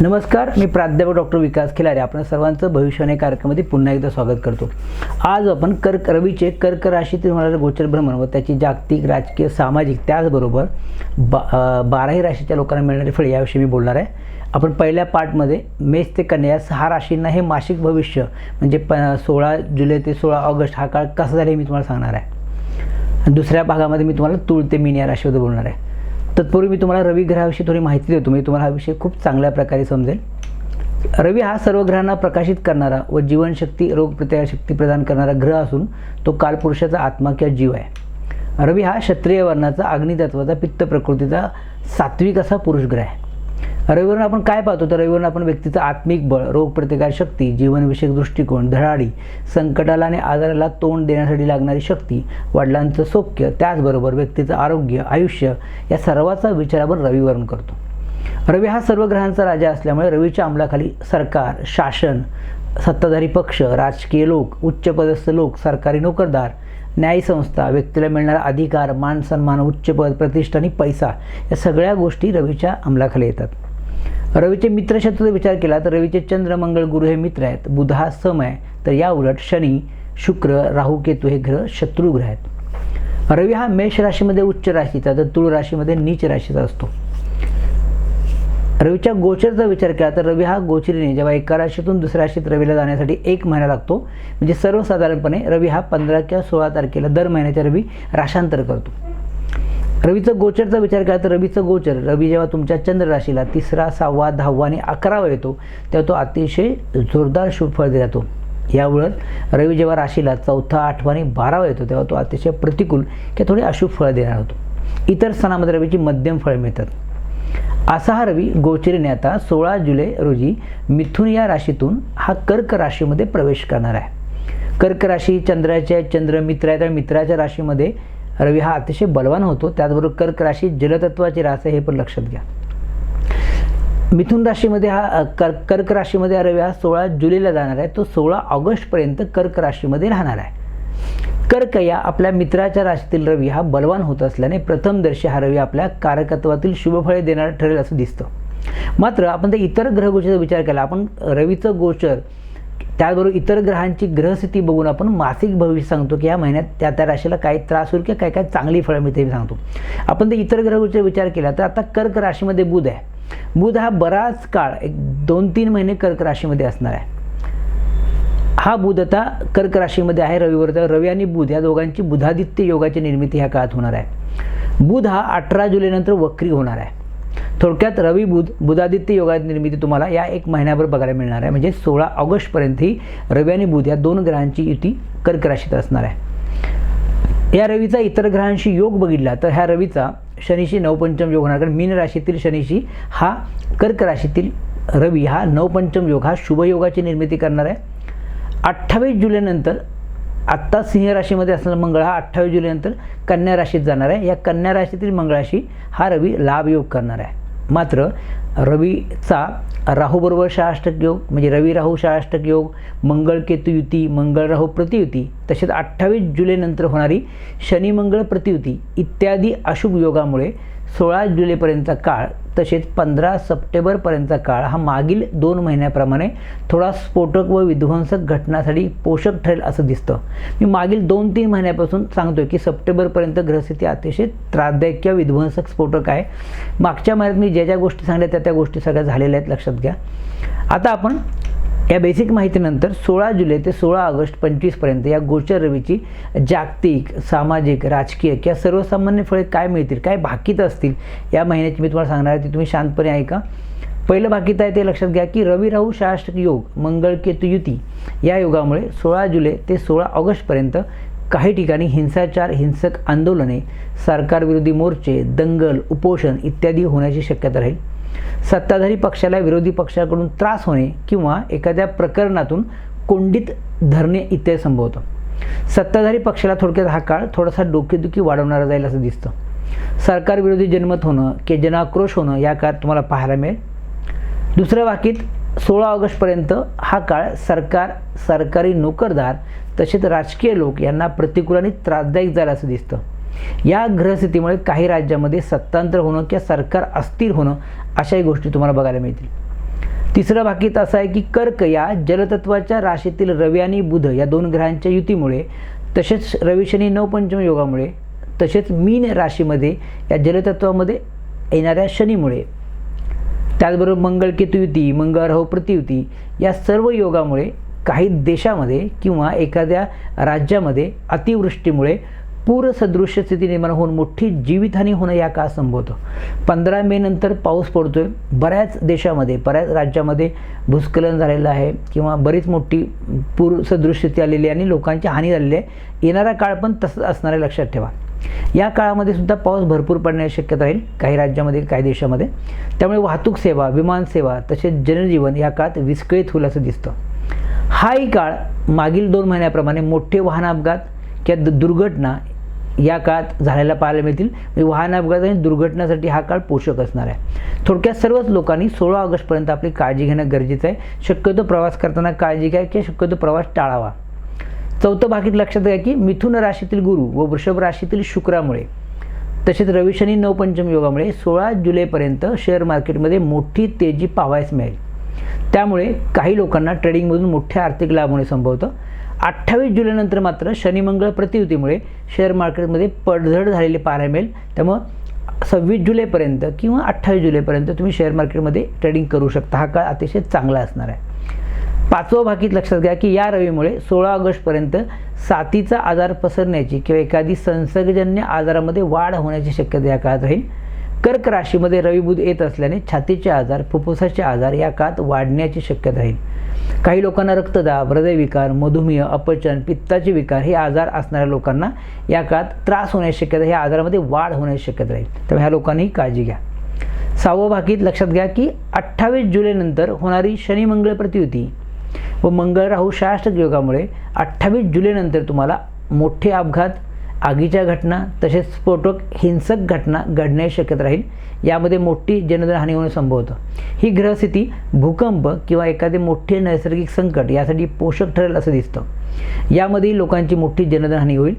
नमस्कार मी प्राध्यापक डॉक्टर विकास खिलारे. आपण सर्वांचं भविष्यवाणी कार्यक्रमामध्ये पुन्हा एकदा स्वागत करतो. आज आपण कर्क रवीचे कर्क राशीतील होणारे गोचर भ्रमण व त्याची जागतिक राजकीय सामाजिक त्याचबरोबर बा बाराही राशीच्या लोकांना मिळणारे फळे याविषयी मी बोलणार आहे. आपण पहिल्या पार्टमध्ये मेष ते कन्या या सहा राशींना हे मासिक भविष्य म्हणजे प सोळा जुलै ते सोळा ऑगस्ट हा काळ कसा झाला हे मी तुम्हाला सांगणार आहे. दुसऱ्या भागामध्ये मी तुम्हाला तुळ ते मीन या राशीबद्दल बोलणार आहे. तत्पूर्वी मी तुम्हाला रवी ग्रहाविषयी थोडी माहिती देतो. म्हणजे तुम्हाला हा विषय खूप चांगल्या प्रकारे समजेल. रवी हा सर्व ग्रहांना प्रकाशित करणारा व जीवनशक्ती रोगप्रतिकारशक्ती प्रदान करणारा ग्रह असून तो कालपुरुषाचा आत्मा किंवा जीव आहे. रवी हा क्षत्रिय वर्णाचा अग्नितत्वाचा पित्त प्रकृतीचा सात्विक असा पुरुष ग्रह आहे. रविवरून आपण काय पाहतो? तर रविवरून आपण व्यक्तीचं आत्मिक बळ रोगप्रतिकार शक्ती जीवनविषयक दृष्टिकोन धडाडी संकटाला आणि आजाराला तोंड देण्यासाठी लागणारी शक्ती वडिलांचं सौख्य त्याचबरोबर व्यक्तीचं आरोग्य आयुष्य या सर्वाचा विचार आपण रविवरून करतो. रवी हा सर्व ग्रहांचा राजा असल्यामुळे रवीच्या अंमलाखाली सरकार शासन सत्ताधारी पक्ष राजकीय लोक उच्चपदस्थ लोक सरकारी नोकरदार न्यायसंस्था व्यक्तीला मिळणारा अधिकार मान सन्मान उच्च पद प्रतिष्ठा आणि पैसा या सगळ्या गोष्टी रवीच्या अंमलाखाली येतात. रवीचे मित्र शत्रूचा विचार केला तर रवीचे चंद्र मंगळ गुरु हे मित्र आहेत. बुध हा सम आहे. तर या उलट शनी शुक्र राहू केतू हे ग्रह शत्रू ग्रह आहेत. रवी हा मेष राशीमध्ये उच्च राशीचा तर तुळ राशीमध्ये नीच राशीचा असतो. रवीच्या गोचरचा विचार केला तर रवी हा गोचरीने जेव्हा एका राशीतून दुसऱ्या राशीत रवीला जाण्यासाठी एक महिना लागतो म्हणजे सर्वसाधारणपणे रवी हा पंधरा किंवा सोळा तारखेला दर महिन्याच्या रवी राशांतर करतो. रवीचं गोचरचा विचार केला तर रवीचं गोचर. रवी जेव्हा तुमच्या चंद्र राशीला तिसरा सहावा दहावा आणि अकरावा येतो तेव्हा तो अतिशय जोरदार शुभ फळ देतो याउलट रवी जेव्हा राशीला चौथा आठवा आणि बारावा येतो तेव्हा तो अतिशय प्रतिकूल किंवा थोडे अशुभ फळ देणार होतो. इतर सणामध्ये रवीची मध्यम फळं मिळतात. असा हा रवी गोचरीने आता सोळा जुलै रोजी मिथुन या राशीतून हा कर्क राशीमध्ये प्रवेश करणार आहे. कर्क राशी चंद्राच्या चंद्र मित्र आहे त्या मित्राच्या राशीमध्ये रवी हा अतिशय बलवान होतो. त्याचबरोबर कर्क राशी जलतत्वाची रास आहे हे पण लक्षात घ्या. मिथुन राशीमध्ये हा कर् कर कर्क राशीमध्ये हा रवी हा सोळा जुलैला जाणार आहे. तो सोळा ऑगस्टपर्यंत कर्क राशीमध्ये राहणार आहे. कर्क या आपल्या मित्राच्या राशीतील रवी हा बलवान होत असल्याने प्रथमदर्शी हा रवी आपल्या कारकत्वातील शुभफळे देणार ठरेल असं दिसतं. मात्र आपण ते इतर ग्रहगोचरचा विचार केला. आपण रवीचं गोचर त्याचबरोबर इतर ग्रहांची ग्रहस्थिती बघून आपण मासिक भविष्य सांगतो की या महिन्यात त्या त्या राशीला काही त्रास होईल किंवा काय काय चांगली फळं मिळते सांगतो. आपण ते इतर ग्रहगोचर विचार केला तर आता कर्क राशीमध्ये बुध आहे. बुध हा बराच काळ एक दोन तीन महिने कर्क राशीमध्ये असणार आहे. हा बुध आता कर्क राशीमध्ये आहे रविवार रवी आणि बुध या दोघांची बुधादित्य योगाची निर्मिती ह्या काळात होणार आहे. बुध हा अठरा जुलैनंतर वक्री होणार आहे. थोडक्यात रवी बुध बुधादित्य योगाची निर्मिती तुम्हाला या एक महिन्याभर बघायला मिळणार आहे. म्हणजे सोळा ऑगस्टपर्यंत ही रवी आणि बुध या दोन ग्रहांची युती कर्क राशीत असणार आहे. या रवीचा इतर ग्रहांशी योग बघितला तर ह्या रवीचा शनीशी नवपंचम योग होणार. कारण मीन राशीतील शनीशी हा कर्क राशीतील रवी हा नवपंचम योग हा शुभयोगाची निर्मिती करणार आहे. अठ्ठावीस जुलैनंतर आत्ता सिंह राशीमध्ये असणारा मंगळ हा अठ्ठावीस जुलैनंतर कन्या राशीत जाणार आहे. या कन्या राशीतील मंगळाशी हा रवी लाभयोग करणार आहे. मात्र रवीचा राहूबरोबर शहाष्टक योग म्हणजे रवी राहू शहाष्टक योग मंगळ केतू युती मंगळ राहू प्रतियुती तसेच अठ्ठावीस जुलैनंतर होणारी शनी मंगळ प्रतियुती इत्यादी अशुभ योगामुळे सोळा जुलैपर्यंतचा काळ तसेच पंधरा सप्टेंबरपर्यंतचा काळ हा मागील दोन महिन्याप्रमाणे थोडा स्फोटक व विध्वंसक घटनासाठी पोषक ठरेल असं दिसतं. मी मागील दोन तीन महिन्यापासून सांगतोय की सप्टेंबरपर्यंत ग्रहस्थिती अतिशय त्रासदायक किंवा विध्वंसक स्फोटक आहे. मागच्या महिन्यात मी ज्या ज्या गोष्टी सांगल्या त्या त्या गोष्टी सगळ्या झालेल्या आहेत लक्षात घ्या. आता आपण या बेसिक माहितीनंतर सोळा जुलै ते सोळा ऑगस्ट पंचवीसपर्यंत या गोचर रवीची जागतिक सामाजिक राजकीय किंवा सर्वसामान्य फळे काय मिळतील काय भाकीत असतील या महिन्याची मी तुम्हाला सांगणार आहे ती तुम्ही शांतपणे ऐका. पहिलं भाकीत आहे ते लक्षात घ्या की रवी राहू शाष्टक योग मंगळ केतू युती या योगामुळे सोळा जुलै ते सोळा ऑगस्टपर्यंत काही ठिकाणी हिंसाचार हिंसक आंदोलने सरकारविरोधी मोर्चे दंगल उपोषण इत्यादी होण्याची शक्यता राहील. सत्ताधारी पक्षाला विरोधी पक्षाकडून त्रास होणे किंवा एखाद्या प्रकरणातून कोंडीत धरणे इत्यादी संभवतं. सत्ताधारी पक्षाला थोडक्यात हा काळ थोडासा डोकेदुखी वाढवणारा जाईल असं दिसतं. सरकारविरोधी जनमत होणं की जनाक्रोश होणं या काळात तुम्हाला पाहायला मिळेल. दुसऱ्या वाक्यात सोळा ऑगस्टपर्यंत हा काळ सरकार सरकारी नोकरदार तसेच राजकीय लोक यांना प्रतिकूल आणि त्रासदायक जाईल असं दिसतं. या ग्रहस्थितीमुळे काही राज्यामध्ये सत्तांतर होणं किंवा सरकार अस्थिर होणं अशाही गोष्टी तुम्हाला बघायला मिळतील. तिसरा भाकीत असं आहे की कर्क या जलतत्वाच्या राशीतील रवी आणि बुध या दोन ग्रहांच्या युतीमुळे तसेच रविशनी नवपंचम योगामुळे तसेच मीन राशीमध्ये या जलतत्वामध्ये येणाऱ्या शनीमुळे. त्याचबरोबर मंगळ केतू युती मंगळ राहू प्रतियुती या सर्व योगामुळे काही देशामध्ये किंवा एखाद्या राज्यामध्ये अतिवृष्टीमुळे पूरसदृश्य स्थिती निर्माण होऊन मोठी जीवितहानी होणं या काळ संभवतं. पंधरा मे नंतर पाऊस पडतो आहे बऱ्याच देशामध्ये बऱ्याच राज्यामध्ये भूस्खलन झालेलं आहे किंवा बरीच मोठी पूरसदृश्य स्थिती आलेली आहे आणि लोकांची हानी झालेली आहे. येणारा काळ पण तसंच असणार आहे लक्षात ठेवा. या काळामध्ये सुद्धा पाऊस भरपूर पडण्याची शक्यता राहील काही राज्यामध्ये काही देशामध्ये. त्यामुळे वाहतूक सेवा विमान सेवा तसेच जनजीवन या काळात विस्कळीत होईल असं दिसतं. हाही काळ मागील दोन महिन्याप्रमाणे मोठे वाहन अपघात किंवा दुर्घटना या काळात झालेल्या पाहायला मिळतील. म्हणजे वाहन अपघात आणि दुर्घटनासाठी हा काळ पोषक असणार आहे. थोडक्यात सर्वच लोकांनी सोळा ऑगस्टपर्यंत आपली काळजी घेणं गरजेचं आहे. शक्यतो प्रवास करताना काळजी घ्या किंवा शक्यतो प्रवास टाळावा. चौथं भागीत लक्षात घ्या की मिथुन राशीतील गुरु व वृषभ राशीतील शुक्रामुळे तसेच रविशनी नवपंचम योगामुळे सोळा जुलैपर्यंत शेअर मार्केटमध्ये मोठी तेजी पावायस मिळेल. त्यामुळे काही लोकांना ट्रेडिंगमधून मोठे आर्थिक लाभ होणे संभवतं. अठ्ठावीस जुलैनंतर मात्र शनिमंगळ प्रतियुतीमुळे शेअर मार्केटमध्ये पडझड झालेली पाहायला मिळेल. त्यामुळं सव्वीस जुलैपर्यंत किंवा अठ्ठावीस जुलैपर्यंत तुम्ही शेअर मार्केटमध्ये ट्रेडिंग करू शकता. हा काळ अतिशय चांगला असणार आहे. पाचवं भाकीत लक्षात घ्या की या रवीमुळे सोळा ऑगस्टपर्यंत साथीचा आजार पसरण्याची किंवा एखादी संसर्गजन्य आजारामध्ये वाढ होण्याची शक्यता या काळात राहील. कर्क राशीमध्ये रविबुध येत असल्याने छातीचे आजार फुफ्फुसाचे आजार या काळात वाढण्याची शक्यता राहील काही लोकांना रक्तदाब हृदयविकार मधुमेह अपचन पित्ताचे विकार हे आजार असणाऱ्या लोकांना या काळात त्रास होण्याची शक्यता ह्या आजारामध्ये वाढ होण्याची शक्यता राहील त्यामुळे ह्या लोकांनी काळजी घ्या. सहावं भाकीत लक्षात घ्या की अठ्ठावीस जुलैनंतर होणारी शनिमंगळ प्रतियुती व मंगळ राहू शाष्ट योगामुळे अठ्ठावीस जुलैनंतर तुम्हाला मोठे अपघात आगीच्या घटना तसेच स्फोटक हिंसक घटना घडण्याची शक्यता राहील. यामध्ये मोठी जनधन हानी होणे संभवतं ही ग्रहस्थिती भूकंप किंवा एखादे मोठे नैसर्गिक संकट यासाठी पोषक ठरेल असं दिसतं. यामध्ये लोकांची मोठी जनधन हानी होईल.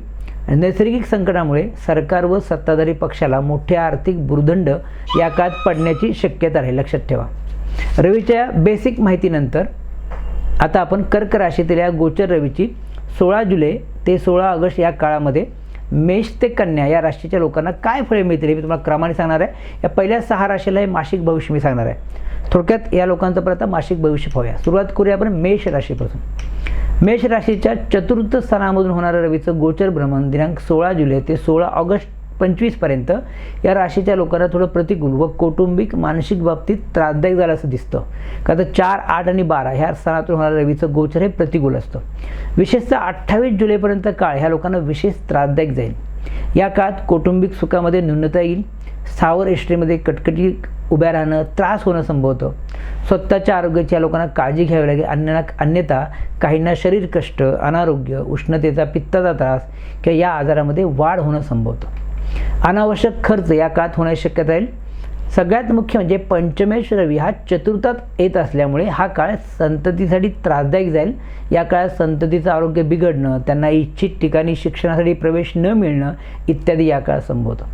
नैसर्गिक संकटामुळे सरकार व सत्ताधारी पक्षाला मोठे आर्थिक भूर्दंड या काळात पडण्याची शक्यता राहील. लक्षात ठेवा. रवीच्या बेसिक माहितीनंतर आता आपण कर्क राशीतील या गोचर रवीची सोळा जुलै ते सोळा ऑगस्ट या काळामध्ये मेष ते कन्या या राशीच्या लोकांना काय फळे मिळतील हे मी तुम्हाला क्रमाने सांगणार आहे. या पहिल्या सहा राशीला हे मासिक भविष्य मी सांगणार आहे. थोडक्यात या लोकांचं प्रथम मासिक भविष्य पाहूया. सुरुवात करूया आपण मेष राशीपासून. मेष राशीच्या चतुर्थ स्थानामधून होणारं रवीचं गोचर भ्रमण दिनांक सोळा जुलै ते सोळा ऑगस्ट पंचवीसपर्यंत या राशीच्या लोकांना थोडं प्रतिकूल व कौटुंबिक मानसिक बाबतीत त्रासदायक झालं असं दिसतं. का तर चार आठ आणि बारा ह्या स्थानातून होणारं रवीचं गोचर हे प्रतिकूल असतं. विशेषतः अठ्ठावीस जुलैपर्यंत काळ ह्या लोकांना विशेष त्रासदायक जाईल. या काळात कौटुंबिक सुखामध्ये न्यूनता येईल. स्थावर इष्टेमध्ये कटकटी उभ्या राहणं त्रास होणं संभवतं. स्वतःच्या आरोग्याची या लोकांना काळजी घ्यावी लागेल. अन्यना अन्यथा काहींना शरीर कष्ट अनारोग्य उष्णतेचा पित्ताचा त्रास किंवा या आजारामध्ये वाढ होणं संभवतं. अनावश्यक खर्च या काळात होण्याची शक्यता राहील सगळ्यात मुख्य म्हणजे पंचमेश रवी हा चतुर्थात येत असल्यामुळे हा काळ संततीसाठी त्रासदायक जाईल. या काळात संततीचं आरोग्य बिघडणं त्यांना इच्छित ठिकाणी शिक्षणासाठी प्रवेश न मिळणं इत्यादी या काळात संभवतं.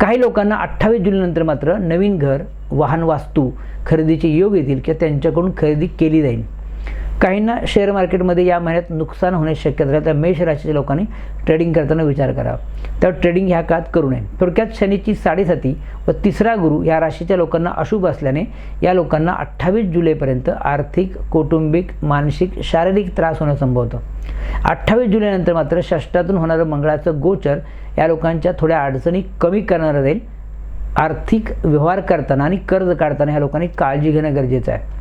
काही लोकांना अठ्ठावीस जुलैनंतर मात्र नवीन घर वाहन वास्तू खरेदीचे योग येतील किंवा त्यांच्याकडून खरेदी केली जाईल. काहींना शेअर मार्केटमध्ये या महिन्यात नुकसान होण्याची शक्यता आहे तर मेष राशीच्या लोकांनी ट्रेडिंग करताना विचार करावा तर ट्रेडिंग ह्या काळात करू नये. थोडक्यात शनीची साडेसाती व तिसरा गुरु या राशीच्या लोकांना अशुभ असल्याने या लोकांना अठ्ठावीस जुलैपर्यंत आर्थिक कौटुंबिक मानसिक शारीरिक त्रास होणं संभवतं. अठ्ठावीस जुलैनंतर मात्र षष्टातून होणारं मंगळाचं गोचर या लोकांच्या थोड्या अडचणी कमी करणारं राहील आर्थिक व्यवहार करताना आणि कर्ज काढताना ह्या लोकांनी काळजी घेणं गरजेचं आहे.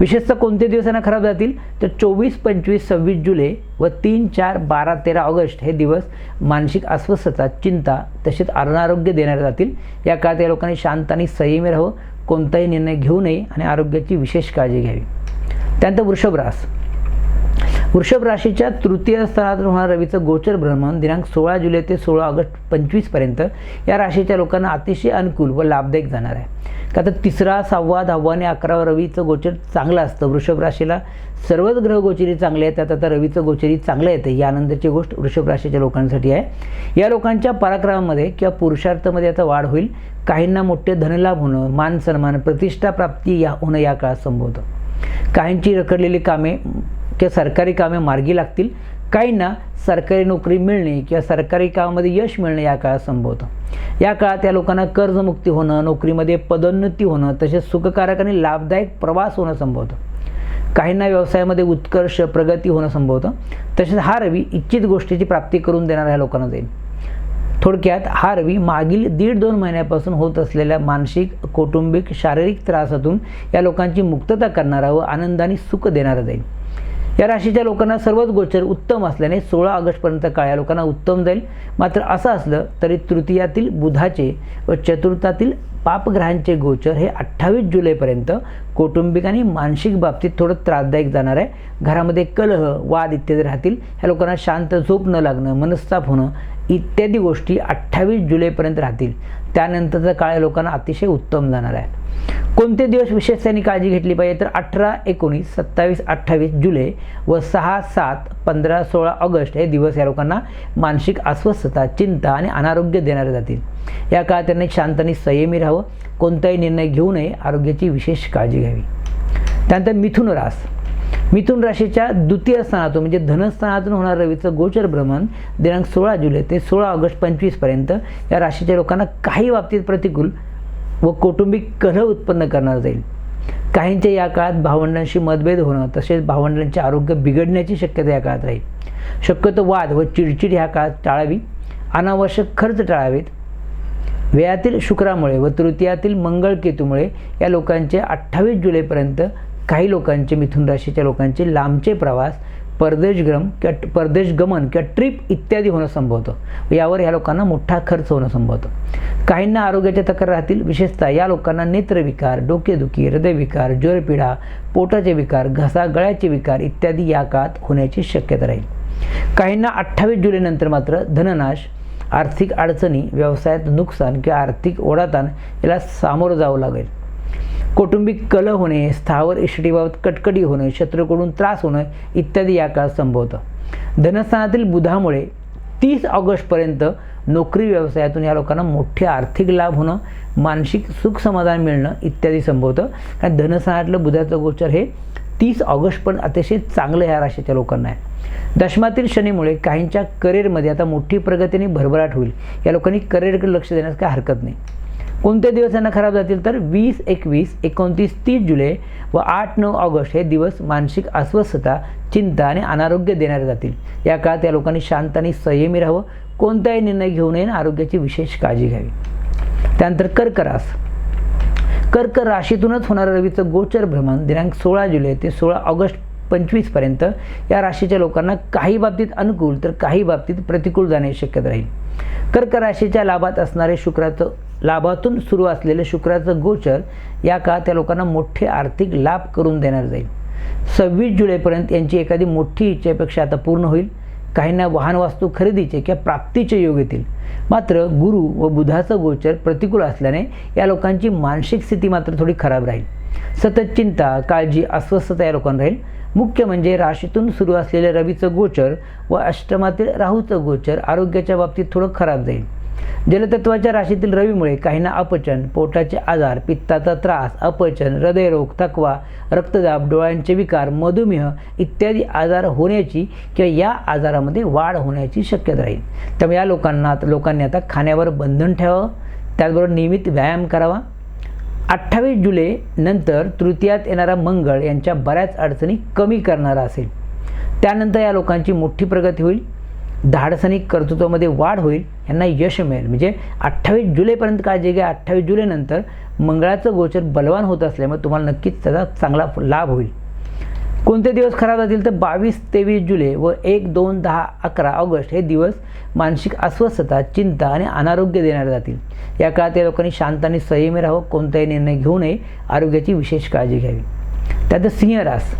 विशेषतः कोणते दिवसांना खराब जातील? तर चोवीस पंचवीस सव्वीस जुलै व तीन चार बारा तेरा ऑगस्ट हे दिवस मानसिक अस्वस्थता चिंता तसेच अनारोग्य देणारे जातील. या काळात या लोकांनी शांत आणि संयमी राहावं. कोणताही निर्णय घेऊ नये आणि आरोग्याची विशेष काळजी घ्यावी. त्यानंतर वृषभरास वृषभ राशीच्या तृतीय स्थानात होणार रवीचं गोचर भ्रमण दिनांक सोळा जुलै ते सोळा ऑगस्ट पंचवीसपर्यंत या राशीच्या लोकांना अतिशय अनुकूल व लाभदायक जाणार आहे. का तर तिसरा सहावा दहावा आणि अकरावा रवीचं गोचर चांगलं असतं. वृषभ राशीला सर्वच ग्रह गोचरी चांगले आहेत. त्यात आता रवीचं गोचरी चांगलं येतं. ही आनंदाची गोष्ट वृषभ राशीच्या लोकांसाठी आहे. या लोकांच्या पराक्रमामध्ये किंवा पुरुषार्थामध्ये आता वाढ होईल. काहींना मोठे धनलाभ होणं मान सन्मान प्रतिष्ठा प्राप्ती या होणं या काळात संभवतं. काहींची रखडलेली कामे किंवा सरकारी कामे मार्गी लागतील. काहींना सरकारी नोकरी मिळणे किंवा सरकारी कामामध्ये यश मिळणे या काळात संभवतं. या काळात या लोकांना कर्जमुक्ती होणं नोकरीमध्ये पदोन्नती होणं तसेच सुखकारक आणि लाभदायक प्रवास होणं संभवतं. काहींना व्यवसायामध्ये उत्कर्ष प्रगती होणं संभवतं. तसेच हा रवी इच्छित गोष्टीची प्राप्ती करून देणाऱ्या लोकांना जाईल. थोडक्यात हा रवी मागील दीड दोन महिन्यापासून होत असलेल्या मानसिक कौटुंबिक शारीरिक त्रासातून या लोकांची मुक्तता करणारा व आनंदाने सुख देणारा जाईल. या राशीच्या लोकांना सर्वच गोचर उत्तम असल्याने सोळा ऑगस्टपर्यंत काळ या लोकांना उत्तम जाईल. मात्र असं असलं तरी तृतीयातील बुधाचे व चतुर्थातील पापग्रहांचे गोचर हे अठ्ठावीस जुलैपर्यंत कौटुंबिक आणि मानसिक बाबतीत थोडं त्रासदायक जाणार आहे. घरामध्ये कलह वाद इत्यादी राहतील. ह्या लोकांना शांत झोप न लागणं मनस्ताप होणं इत्यादी गोष्टी अठ्ठावीस जुलैपर्यंत राहतील. त्यानंतरचा काळ या लोकांना अतिशय उत्तम जाणार आहे. कोणते दिवस विशेष त्यांनी काळजी घेतली पाहिजे? तर अठरा एकोणीस सत्तावीस अठ्ठावीस जुलै व सहा सात पंधरा सोळा ऑगस्ट हे दिवस या लोकांना मानसिक अस्वस्थता चिंता आणि अनारोग्य देणारे जातील. या काळात त्यांनी शांत आणि संयमी राहावं. कोणताही निर्णय घेऊ नये. आरोग्याची विशेष काळजी घ्यावी. त्यानंतर मिथुन रास. मिथुन राशीच्या द्वितीय स्थानातून म्हणजे धनस्थानातून होणार रवीचं गोचर भ्रमण दिनांक सोळा जुलै ते सोळा ऑगस्ट पंचवीसपर्यंत या राशीच्या लोकांना काही बाबतीत प्रतिकूल व कौटुंबिक कलह उत्पन्न करणार जाईल. काहींच्या या काळात भावंडांशी मतभेद होणं तसेच भावंडांचे आरोग्य बिघडण्याची शक्यता या काळात राहील. शक्यतो वाद व चिडचिड ह्या काळात टाळावी. अनावश्यक खर्च टाळावेत. व्ययातील शुक्रामुळे व तृतीयातील मंगळ केतूमुळे या लोकांचे अठ्ठावीस जुलैपर्यंत काही लोकांचे मिथुन राशीच्या लोकांचे लांबचे प्रवास परदेशग्रम किंवा परदेश गमन किंवा ट्रिप इत्यादी होणं संभवतं. यावर या लोकांना मोठा खर्च होणं संभवतं. काहींना आरोग्याच्या तक्रार राहतील विशेषतः या लोकांना नेत्रविकार डोकेदुखी हृदयविकार ज्वरपीडा पोटाचे विकार घसा गळ्याचे विकार इत्यादी या काळात होण्याची शक्यता राहील. काहींना अठ्ठावीस जुलैनंतर मात्र धननाश आर्थिक अडचणी व्यवसायात नुकसान किंवा आर्थिक ओढाताण याला सामोरं जावं लागेल. कौटुंबिक कलह होणे स्थावर इष्टीबाबत कटकटी होणे शत्रूकडून त्रास होणं इत्यादी या काळात संभवतं. धनस्थानातील बुधामुळे तीस ऑगस्टपर्यंत नोकरी व्यवसायातून या लोकांना मोठे आर्थिक लाभ होणं मानसिक सुख समाधान मिळणं इत्यादी संभवतं. कारण धनस्थानातलं बुधाचं गोचर हे तीस ऑगस्ट पण अतिशय चांगलं ह्या राशीच्या लोकांना आहे. दशमातील शनीमुळे काहींच्या करिअरमध्ये आता मोठी प्रगतीने भरभराट होईल. या लोकांनी करिअरकडे लक्ष देण्यास काही हरकत नाही. कोणते दिवस यांना खराब जातील तर वीस एकवीस एकोणतीस तीस जुलै व आठ नऊ ऑगस्ट हे दिवस मानसिक अस्वस्थता चिंता आणि अनारोग्य देणारे जातील. या काळात या लोकांनी शांत आणि संयमी राहावं. कोणताही निर्णय घेऊ नये आणि आरोग्याची विशेष काळजी घ्यावी. त्यानंतर कर्करास कर्क राशीतूनच होणारं रवीचं गोचर भ्रमण दिनांक सोळा जुलै ते सोळा ऑगस्ट पंचवीसपर्यंत या राशीच्या लोकांना काही बाबतीत अनुकूल तर काही बाबतीत प्रतिकूल जाण्याची शक्यता राहील. कर्क राशीच्या लाभात असणारे शुक्राचं लाभातून सुरू असलेलं शुक्राचं गोचर या काळात त्या लोकांना मोठे आर्थिक लाभ करून देणार जाईल. सव्वीस जुलैपर्यंत यांची एखादी मोठी इच्छेपेक्षा आता पूर्ण होईल. काहींना वाहन वास्तू खरेदीचे किंवा प्राप्तीचे योग येतील. मात्र गुरु व बुधाचं गोचर प्रतिकूल असल्याने या लोकांची मानसिक स्थिती मात्र थोडी खराब राहील. सतत चिंता काळजी अस्वस्थता या लोकांना राहील. मुख्य म्हणजे राशीतून सुरू असलेले रवीचं गोचर व अष्टमातील राहूचं गोचर आरोग्याच्या बाबतीत थोडं खराब जाईल. जलतत्वाच्या राशीतील रवीमुळे काहींना अपचन पोटाचे आजार पित्ताचा त्रास अपचन हृदयरोग थकवा रक्तदाब डोळ्यांचे विकार मधुमेह इत्यादी आजार होण्याची किंवा या आजारामध्ये वाढ होण्याची शक्यता राहील. त्यामुळे या लोकांना लोकांनी आता खाण्यावर बंधन ठेवावं. त्याचबरोबर नियमित व्यायाम करावा. अठ्ठावीस जुलै नंतर तृतीयात येणारा मंगळ यांच्या बऱ्याच अडचणी कमी करणारा असेल. त्यानंतर या लोकांची मोठी प्रगती होईल. धाडसनी कर्तृत्वामध्ये वाढ होईल यांना यश मिळेल. म्हणजे अठ्ठावीस जुलैपर्यंत काळजी घ्या अठ्ठावीस जुलैनंतर मंगळाचं गोचर बलवान होत असल्यामुळे तुम्हाला नक्कीच त्याचा चांगला लाभ होईल. कोणते दिवस खराब जातील तर बावीस तेवीस जुलै व एक दोन दहा अकरा ऑगस्ट हे दिवस मानसिक अस्वस्थता चिंता आणि अनारोग्य देणारे जातील. या काळात या लोकांनी शांत आणि संयमी राहावं कोणताही निर्णय घेऊ नये आरोग्याची विशेष काळजी घ्यावी. त्यात सिंह रास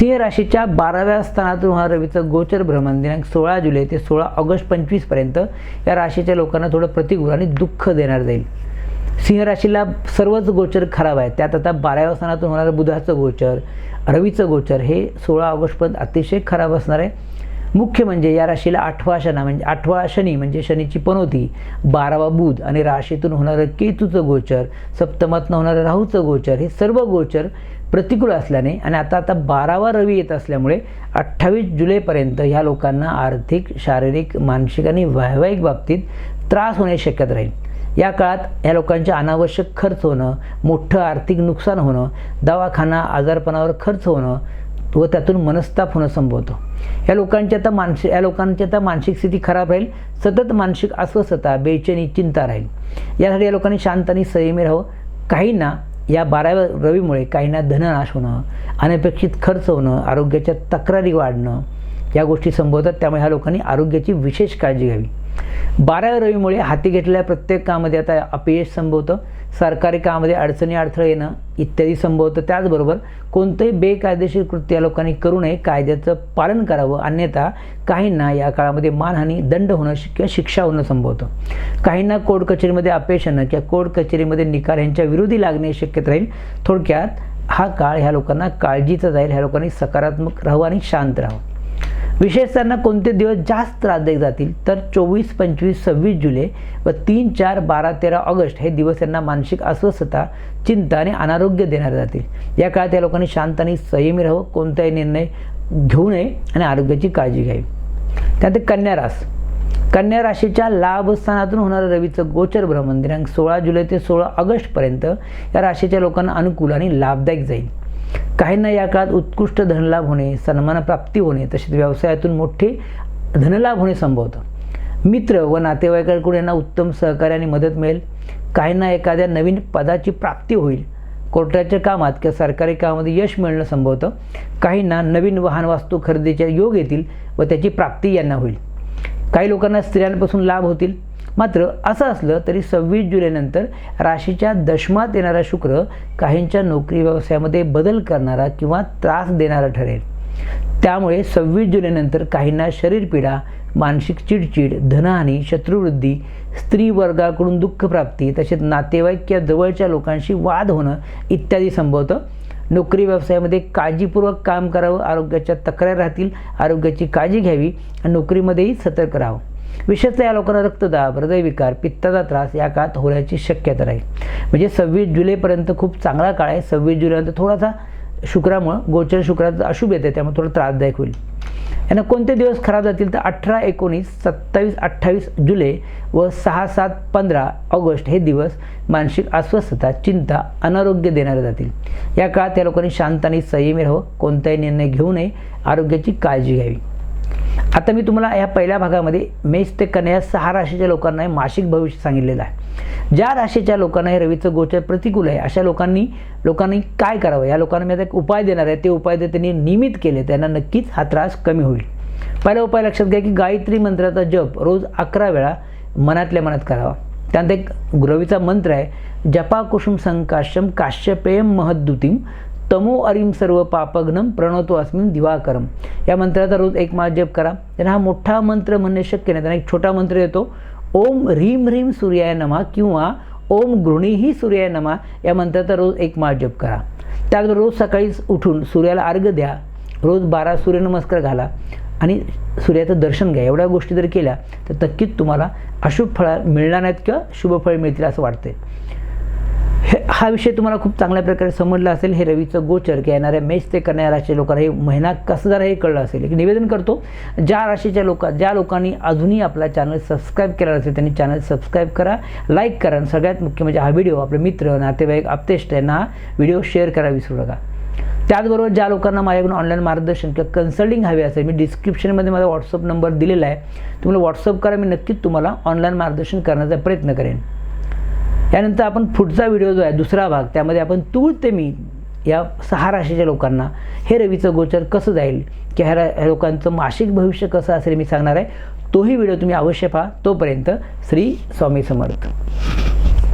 सिंह राशीच्या बाराव्या स्थानातून होणार रवीचं गोचर भ्रमण. दिनांक सोळा जुलै ते सोळा ऑगस्ट पंचवीसपर्यंत या राशीच्या लोकांना थोडं प्रतिकूल आणि दुःख देणार जाईल. सिंह राशीला सर्वच गोचर खराब आहे त्यात आता बाराव्या स्थानातून होणारं बुधाचं गोचर रवीचं गोचर हे सोळा ऑगस्टपर्यंत अतिशय खराब असणार आहे. मुख्य म्हणजे या राशीला आठवा शना म्हणजे आठवा शनी म्हणजे शनीची पनोती बारावा बुध आणि राशीतून होणारं केतूचं गोचर सप्तमातनं होणारं राहूचं गोचर हे सर्व गोचर प्रतिकूल असल्याने आणि आता आता बारावा रवी येत असल्यामुळे अठ्ठावीस जुलैपर्यंत ह्या लोकांना आर्थिक शारीरिक मानसिक आणि वैवाहिक बाबतीत त्रास होण्याची शक्यता राहील. या काळात या लोकांचे अनावश्यक खर्च होणं मोठं आर्थिक नुकसान होणं दवाखाना आजारपणावर खर्च होणं व त्यातून मनस्ताप होणं संभवतं. या लोकांची आता मानसिक या लोकांची आता मानसिक स्थिती खराब राहील सतत मानसिक अस्वस्थता बेचैनी चिंता राहील. यासाठी या लोकांनी शांत आणि संयमी राहावं. काहींना या बाराव्या रवीमुळे काहींना धननाश होणं अनपेक्षित खर्च होणं आरोग्याच्या तक्रारी वाढणं या गोष्टी संभवतात. त्यामुळे ह्या लोकांनी आरोग्याची विशेष काळजी घ्यावी. बाराव्या रवीमुळे हाती घेतलेल्या प्रत्येक कामामध्ये आता अपयश संभवतं. सरकारी कामामध्ये अडचणी अडथळे येणं इत्यादी संभवतं. त्याचबरोबर कोणतंही बेकायदेशीर कृत्य या लोकांनी करू नये कायद्याचं पालन करावं. अन्यथा काहींना या काळामध्ये मानहानी दंड होणं किंवा शिक्षा होणं संभवतं. काहींना कोर्ट कचेरीमध्ये अपयश येणं किंवा कोर्ट कचेरीमध्ये निकाल यांच्या विरोधी लागणे शक्यता राहील. थोडक्यात हा काळ ह्या लोकांना काळजीचा जाईल. ह्या लोकांनी सकारात्मक राहावं आणि शांत राहावं. विशेष त्यांना कोणते दिवस जास्त त्रासदायक जातील? तर चोवीस पंचवीस सव्वीस जुलै व तीन चार बारा तेरा ऑगस्ट हे दिवस त्यांना मानसिक अस्वस्थता चिंता आणि अनारोग्य देणारे जातील. या काळात या लोकांनी शांत आणि संयमी राहावं कोणताही निर्णय घेऊ नये आणि आरोग्याची काळजी घ्यावी. त्यानंतर कन्या रास. कन्या राशीच्या लाभस्थानातून होणारं रवीचं गोचर भ्रमण दिनांक सोळा जुलै ते सोळा ऑगस्टपर्यंत या राशीच्या लोकांना अनुकूल आणि लाभदायक जाईल. काहींना या काळात उत्कृष्ट धनलाभ होणे सन्मानप्राप्ती होणे तसेच व्यवसायातून मोठे धनलाभ होणे संभवतं. मित्र व नातेवाईकांकडून यांना उत्तम सहकार्य आणि मदत मिळेल. काहींना एखाद्या नवीन पदाची प्राप्ती होईल. कोर्टाच्या कामात किंवा सरकारी कामामध्ये यश मिळणं संभवतं. काहींना नवीन वाहन वास्तू खरेदीचे योग येतील व त्याची प्राप्ती यांना होईल. काही लोकांना स्त्रियांपासून लाभ होतील. मात्र असं असलं तरी सव्वीस जुलैनंतर राशीच्या दशमात येणारा शुक्र काहींच्या नोकरी व्यवसायामध्ये बदल करणारा किंवा त्रास देणारा ठरेल. त्यामुळे सव्वीस जुलैनंतर काहींना शरीरपीडा मानसिक चिडचिड धनहानी शत्रुवृद्धी स्त्री वर्गाकडून दुःखप्राप्ती तसेच नातेवाईक किंवा जवळच्या लोकांशी वाद होणं इत्यादी संभवतं. नोकरी व्यवसायामध्ये काळजीपूर्वक काम करावं आरोग्याच्या तक्रार राहतील आरोग्याची काळजी घ्यावी आणि नोकरीमध्येही सतर्क राहावं. विशेषतः या लोकांना रक्तदाब हृदयविकार पित्ताचा त्रास या काळात होण्याची शक्यता राहील म्हणजे सव्वीस जुलैपर्यंत खूप चांगला काळ आहे. सव्वीस जुलैनंतर थोडासा शुक्रामुळं गोचर शुक्राचा अशुभ येते. त्यामुळे थोडं त्रासदायक होईल. यांना कोणते दिवस खराब जातील तर अठरा एकोणीस सत्तावीस अठ्ठावीस जुलै व सहा सात पंधरा ऑगस्ट हे दिवस मानसिक अस्वस्थता चिंता अनारोग्य देणारे जातील. या काळात या लोकांनी शांत आणि संयमी राहावं. कोणताही निर्णय घेऊ नये. आरोग्याची काळजी घ्यावी. आता मी तुम्हाला या पहिल्या भागामध्ये मेष ते कन्या या सहा राशीच्या लोकांना हे मासिक भविष्य सांगितलेलं आहे. ज्या राशीच्या लोकांना हे रवीचं गोचर प्रतिकूल आहे अशा लोकांनी लोकांनी काय करावं? या लोकांना मी आता एक उपाय देणार आहे. ते उपाय जर त्यांनी नियमित केले त्यांना नक्कीच हा त्रास कमी होईल. पहिला उपाय लक्षात घ्या की गायत्री मंत्राचा जप रोज अकरा वेळा मनातल्या मनात करावा. त्यानंतर एक रवीचा मंत्र आहे जपा कुसुम संकाश्यम काश्यपेयम महद्दुतीम तमो अरिम सर्व पापघ्नम प्रणवतो अस्मिन दिवाकरम या मंत्राचा रोज एक माळ जप करा. त्यांना हा मोठा मंत्र म्हणणे शक्य नाही. त्यांना एक छोटा मंत्र येतो. ओम ह्रीम ह्रीम सूर्याय नमा किंवा ओम गृणीही सूर्याय नमा. या मंत्राचा रोज एक माळ जप करा. त्याचबरोबर रोज सकाळी उठून सूर्याला अर्घ द्या. रोज बारा सूर्यनमस्कार घाला आणि सूर्याचं दर्शन घ्या. एवढ्या गोष्टी जर केल्या तर नक्कीच तुम्हाला अशुभ फळ मिळणार नाहीत किंवा शुभ फळ मिळतील असं वाटते हे हा विषय तुम्हाला खूप चांगल्या प्रकारे समजला असेल. हे रवीचं गोचर की येणाऱ्या मेष ते करणाऱ्या राशीच्या लोकांना हे महिना कसं जरा हे कळलं असेल. एक निवेदन करतो. ज्या राशीच्या लोका ज्या लोकांनी अजूनही आपला चॅनल सबस्क्राईब केला असेल त्यांनी चॅनल सबस्क्राईब करा लाईक करा आणि सगळ्यात मुख्य म्हणजे हा व्हिडिओ आपले मित्र नातेवाईक आपतेष्ट यांना हा व्हिडिओ शेअर करा विसरू नका. त्याचबरोबर ज्या लोकांना माझ्याकडून ऑनलाईन मार्गदर्शन किंवा कन्सल्टिंग हवी असेल मी डिस्क्रिप्शनमध्ये माझा व्हॉट्सअप नंबर दिलेला आहे. तुम्हाला व्हॉट्सअप करा मी नक्कीच तुम्हाला ऑनलाईन मार्गदर्शन करण्याचा प्रयत्न करेन. यानंतर आपण पुढचा व्हिडिओ जो आहे दुसरा भाग त्यामध्ये आपण तूळ ते मी या सहा राशीच्या लोकांना हे रवीचं गोचर कसं जाईल की ह्या रा- ह्या लोकांचं मासिक भविष्य कसं असेल मी सांगणार आहे. तोही व्हिडिओ तुम्ही अवश्य पहा. तोपर्यंत श्री स्वामी समर्थ.